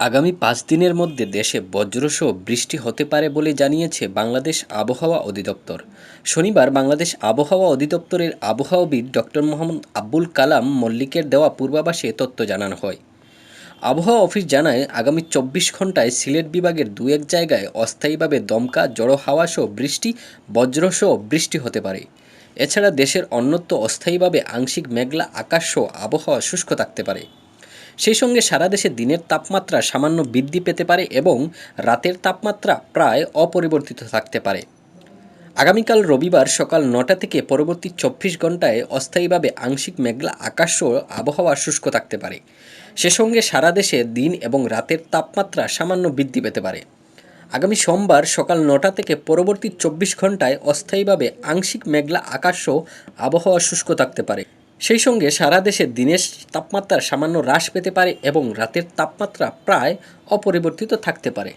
আগামী পাঁচ দিনের মধ্যে দেশে বজ্রসহ বৃষ্টি হতে পারে বলে জানিয়েছে বাংলাদেশ আবহাওয়া অধিদপ্তর। শনিবার বাংলাদেশ আবহাওয়া অধিদপ্তরের আবহাওয়াবিদ ডক্টর মোহাম্মদ আব্বুল কালাম মল্লিকের দেওয়া পূর্বাভাসে তথ্য জানানো হয়। আবহাওয়া অফিস জানায়, আগামী চব্বিশ ঘন্টায় সিলেট বিভাগের দু এক জায়গায় অস্থায়ীভাবে দমকা, জড়ো হাওয়াসহ বৃষ্টি, বজ্রসহ বৃষ্টি হতে পারে। এছাড়া দেশের অন্যত্র অস্থায়ীভাবে আংশিক মেঘলা আকাশসহ আবহাওয়া শুষ্ক থাকতে পারে। সেই সঙ্গে সারা দেশে দিনের তাপমাত্রা সামান্য বৃদ্ধি পেতে পারে এবং রাতের তাপমাত্রা প্রায় অপরিবর্তিত থাকতে পারে। আগামীকাল রবিবার সকাল নটা থেকে পরবর্তী চব্বিশ ঘন্টায় অস্থায়ীভাবে আংশিক মেঘলা আকাশসহ আবহাওয়া শুষ্ক থাকতে পারে। সে সঙ্গে সারা দেশে দিন এবং রাতের তাপমাত্রা সামান্য বৃদ্ধি পেতে পারে। আগামী সোমবার সকাল নটা থেকে পরবর্তী চব্বিশ ঘন্টায় অস্থায়ীভাবে আংশিক মেঘলা আকাশসহ আবহাওয়া শুষ্ক থাকতে পারে। সেই সঙ্গে সারা দেশে দিনের তাপমাত্রা সামান্য হ্রাস পেতে পারে এবং রাতের তাপমাত্রা প্রায় অপরিবর্তিত থাকতে পারে।